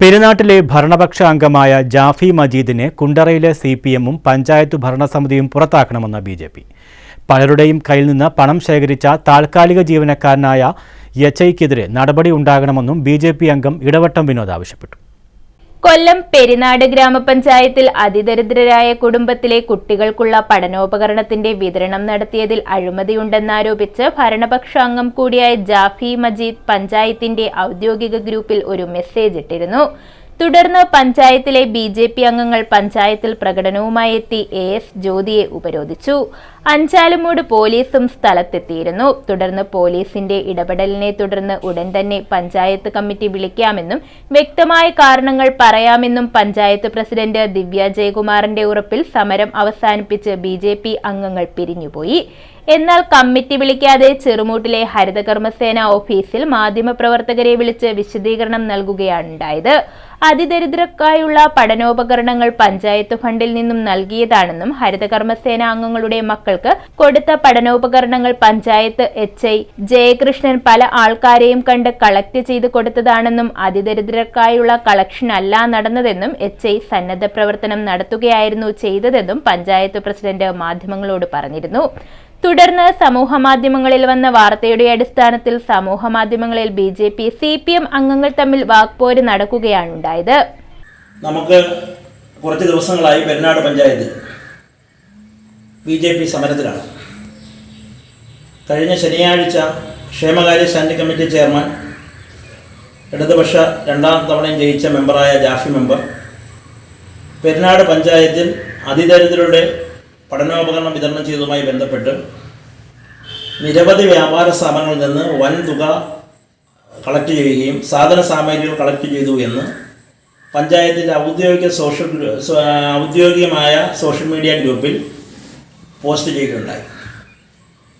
പെരുന്നാട്ടിലെ ഭരണപക്ഷ അംഗമായ ജാഫി മജീദിനെ കുണ്ടറയിലെ C P എമ്മും പഞ്ചായത്ത് ഭരണസമിതിയും പുറത്താക്കണമെന്ന് ബി ജെ പി. പലരുടെയും കയ്യിൽ നിന്ന് പണം ശേഖരിച്ച താൽക്കാലിക ജീവനക്കാരനായ എച്ച് ഐക്കെതിരെ നടപടി ഉണ്ടാകണമെന്നും ബി ജെ പി അംഗം ഇടവട്ടം വിനോദ് ആവശ്യപ്പെട്ടു. കൊല്ലം പെരിനാട് ഗ്രാമപഞ്ചായത്തിൽ അതിദരിദ്രരായ കുടുംബത്തിലെ കുട്ടികൾക്കുള്ള പഠനോപകരണത്തിന്റെ വിതരണം നടത്തിയതിൽ അഴിമതിയുണ്ടെന്നാരോപിച്ച് ഭരണപക്ഷ അംഗം കൂടിയായ ജാഫി മജീദ് പഞ്ചായത്തിന്റെ ഔദ്യോഗിക ഗ്രൂപ്പിൽ ഒരു മെസ്സേജ് ഇട്ടിരുന്നു. തുടർന്ന് പഞ്ചായത്തിലെ ബി ജെ പി അംഗങ്ങൾ പഞ്ചായത്തിൽ പ്രകടനവുമായി എത്തി എ എസ് ജ്യോതിയെ ഉപരോധിച്ചു. അഞ്ചാലുമൂട് പോലീസും സ്ഥലത്തെത്തിയിരുന്നു. തുടർന്ന് പോലീസിന്റെ ഇടപെടലിനെ തുടർന്ന് ഉടൻ തന്നെ പഞ്ചായത്ത് കമ്മിറ്റി വിളിക്കാമെന്നും വ്യക്തമായ കാരണങ്ങൾ പറയാമെന്നും പഞ്ചായത്ത് പ്രസിഡന്റ് ദിവ്യ ജയകുമാറിന്റെ ഉറപ്പിൽ സമരം അവസാനിപ്പിച്ച് ബി അംഗങ്ങൾ പിരിഞ്ഞുപോയി. എന്നാൽ കമ്മിറ്റി വിളിക്കാതെ ചെറുമൂട്ടിലെ ഹരിതകർമ്മസേന ഓഫീസിൽ മാധ്യമപ്രവർത്തകരെ വിളിച്ച് വിശദീകരണം നൽകുകയാണുണ്ടായത്. അതിദരിദ്രർക്കായുള്ള പഠനോപകരണങ്ങൾ പഞ്ചായത്ത് ഫണ്ടിൽ നിന്നും നൽകിയതാണെന്നും ഹരിതകർമ്മസേന അംഗങ്ങളുടെ മക്കൾക്ക് കൊടുത്ത പഠനോപകരണങ്ങൾ പഞ്ചായത്ത് എച്ച് ഐ ജയകൃഷ്ണൻ പല ആൾക്കാരെയും കണ്ട് കളക്ട് ചെയ്ത് കൊടുത്തതാണെന്നും അതിദരിദ്രർക്കായുള്ള കളക്ഷൻ അല്ല നടന്നതെന്നും എച്ച് ഐ സന്നദ്ധ പ്രവർത്തനം നടത്തുകയായിരുന്നു ചെയ്തതെന്നും പഞ്ചായത്ത് പ്രസിഡന്റ് മാധ്യമങ്ങളോട് പറഞ്ഞിരുന്നു. തുടർന്ന് സമൂഹമാധ്യമങ്ങളിൽ വന്ന വാർത്തയുടെ അടിസ്ഥാനത്തിൽ സമൂഹമാധ്യമങ്ങളിൽ B J P C P M അംഗങ്ങൾ തമ്മിൽ വാക്പോര് നടക്കുകയാണുണ്ടായത്. നമുക്ക് കുറച്ച് ദിവസങ്ങളായി Perunad panchayat B J P സമരത്തിലാണ്. കഴിഞ്ഞ ശനിയാഴ്ച ക്ഷേമകാര്യ സ്റ്റാൻഡിംഗ് കമ്മിറ്റി ചെയർമാൻ ഇടതുപക്ഷ രണ്ടാം തവണയും ജയിച്ച മെമ്പറായ ജാഫി മെമ്പർ പെരുന്നാട് പഞ്ചായത്തിൽ അതിദരിദ്രരുടെ പഠനോപകരണം വിതരണം ചെയ്തതുമായി ബന്ധപ്പെട്ട് നിരവധി വ്യാപാര സ്ഥാപനങ്ങളിൽ നിന്ന് വൻ തുക കളക്ട് ചെയ്യുകയും സാധന സാമഗ്രികൾ കളക്ട് ചെയ്തു എന്ന് പഞ്ചായത്തിന്റെ ഔദ്യോഗിക സോഷ്യൽ ഔദ്യോഗികമായ സോഷ്യൽ മീഡിയ ഗ്രൂപ്പിൽ പോസ്റ്റ് ചെയ്തിട്ടുണ്ടായി.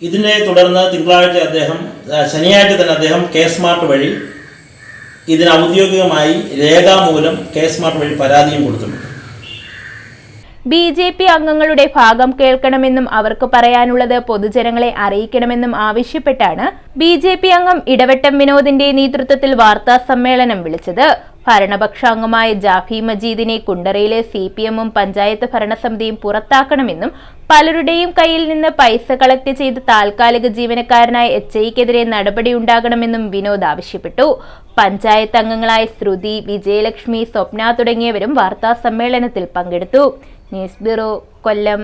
ഇതിനെ തുടർന്ന് തിങ്കളാഴ്ച അദ്ദേഹം ശനിയാഴ്ച തന്നെ അദ്ദേഹം കെ സ്മാർട്ട് വഴി ഇതിന് ഔദ്യോഗികമായി രേഖാമൂലം കെ സ്മാർട്ട് വഴി പരാതിയും കൊടുത്തിട്ടുണ്ട്. ബി ജെ പി അംഗങ്ങളുടെ ഭാഗം കേൾക്കണമെന്നും അവർക്ക് പറയാനുള്ളത് പൊതുജനങ്ങളെ അറിയിക്കണമെന്നും ആവശ്യപ്പെട്ടാണ് ബി ജെ പി അംഗം ഇടവട്ടം വിനോദിന്റെ നേതൃത്വത്തിൽ വാർത്താ സമ്മേളനം വിളിച്ചത്. ഭരണപക്ഷ അംഗമായ ജാഫി മജീദിനെ കുണ്ടറയിലെ സി പി എമ്മും പഞ്ചായത്ത് ഭരണസമിതിയും പുറത്താക്കണമെന്നും പലരുടെയും കയ്യിൽ നിന്ന് പൈസ കളക്ട് ചെയ്ത് താൽക്കാലിക ജീവനക്കാരനായ എച്ച് ഐക്കെതിരെ നടപടിയുണ്ടാകണമെന്നും വിനോദ് ആവശ്യപ്പെട്ടു. പഞ്ചായത്ത് അംഗങ്ങളായ ശ്രുതി വിജയലക്ഷ്മി സ്വപ്ന തുടങ്ങിയവരും വാർത്താ സമ്മേളനത്തിൽ പങ്കെടുത്തു. News bureau Kollam.